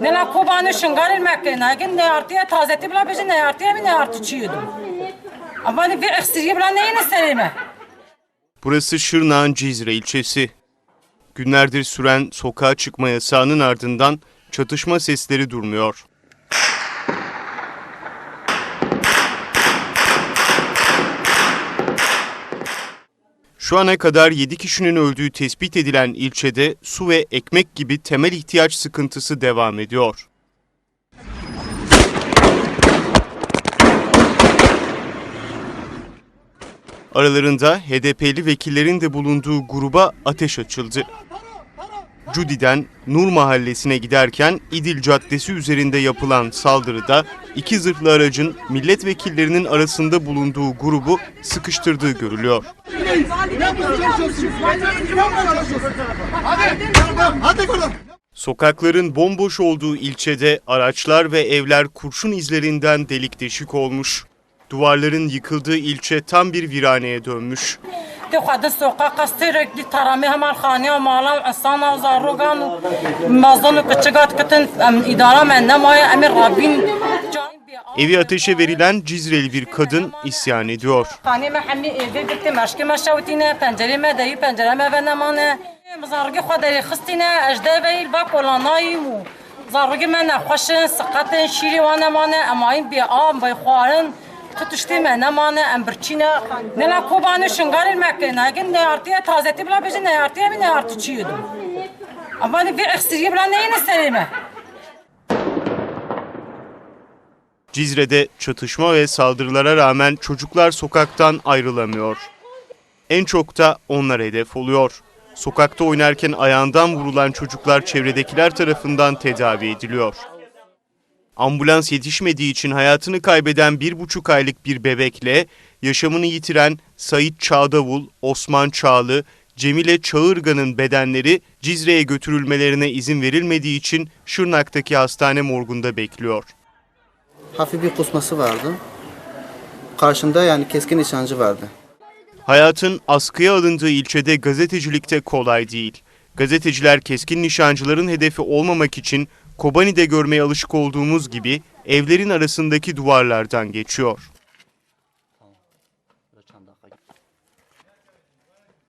Nela kobanı şıngar ilmek nakin ne artıya tazeti bile bizi ne artıya mi ne artı çiyordum. Ama bir eksiriye bile neyini serime. Burası Şırnak'ın Cizre ilçesi. Günlerdir süren sokağa çıkma yasağının ardından çatışma sesleri durmuyor. Şu ana kadar 7 kişinin öldüğü tespit edilen ilçede su ve ekmek gibi temel ihtiyaç sıkıntısı devam ediyor. Aralarında HDP'li vekillerin de bulunduğu gruba ateş açıldı. Cudi'den Nur Mahallesi'ne giderken İdil Caddesi üzerinde yapılan saldırıda iki zırhlı aracın milletvekillerinin arasında bulunduğu grubu sıkıştırdığı görülüyor. Sokakların bomboş olduğu ilçede araçlar ve evler kurşun izlerinden delik deşik olmuş. Duvarların yıkıldığı ilçe tam bir viraneye dönmüş. Evi ateşe verilen Cizreli bir kadın isyan ediyor. Me ve nemane zargî xwe derê xistîne ez de veyl va kolanayîm û zargî me nexweşin siqetin şîrê wan nemane em ayîn bê av bê xwarin tutuştê me nemane em birçîne nela kobanê şingar ilmek nakin ne artıya tazetî bile bijî ne artıya min ne artı çiyordum. Ama vê eksiriye bile neyini serime. Cizre'de çatışma ve saldırılara rağmen çocuklar sokaktan ayrılamıyor. En çok da onlar hedef oluyor. Sokakta oynarken ayağından vurulan çocuklar çevredekiler tarafından tedavi ediliyor. Ambulans yetişmediği için hayatını kaybeden bir buçuk aylık bir bebekle yaşamını yitiren Sait Çağdavul, Osman Çağlı, Cemile Çağırgan'ın bedenleri Cizre'ye götürülmelerine izin verilmediği için Şırnak'taki hastane morgunda bekliyor. Hafif bir kusması vardı. Karşımda yani keskin nişancı vardı. Hayatın askıya alındığı ilçede gazetecilikte kolay değil. Gazeteciler keskin nişancıların hedefi olmamak için Kobani'de görmeye alışık olduğumuz gibi evlerin arasındaki duvarlardan geçiyor.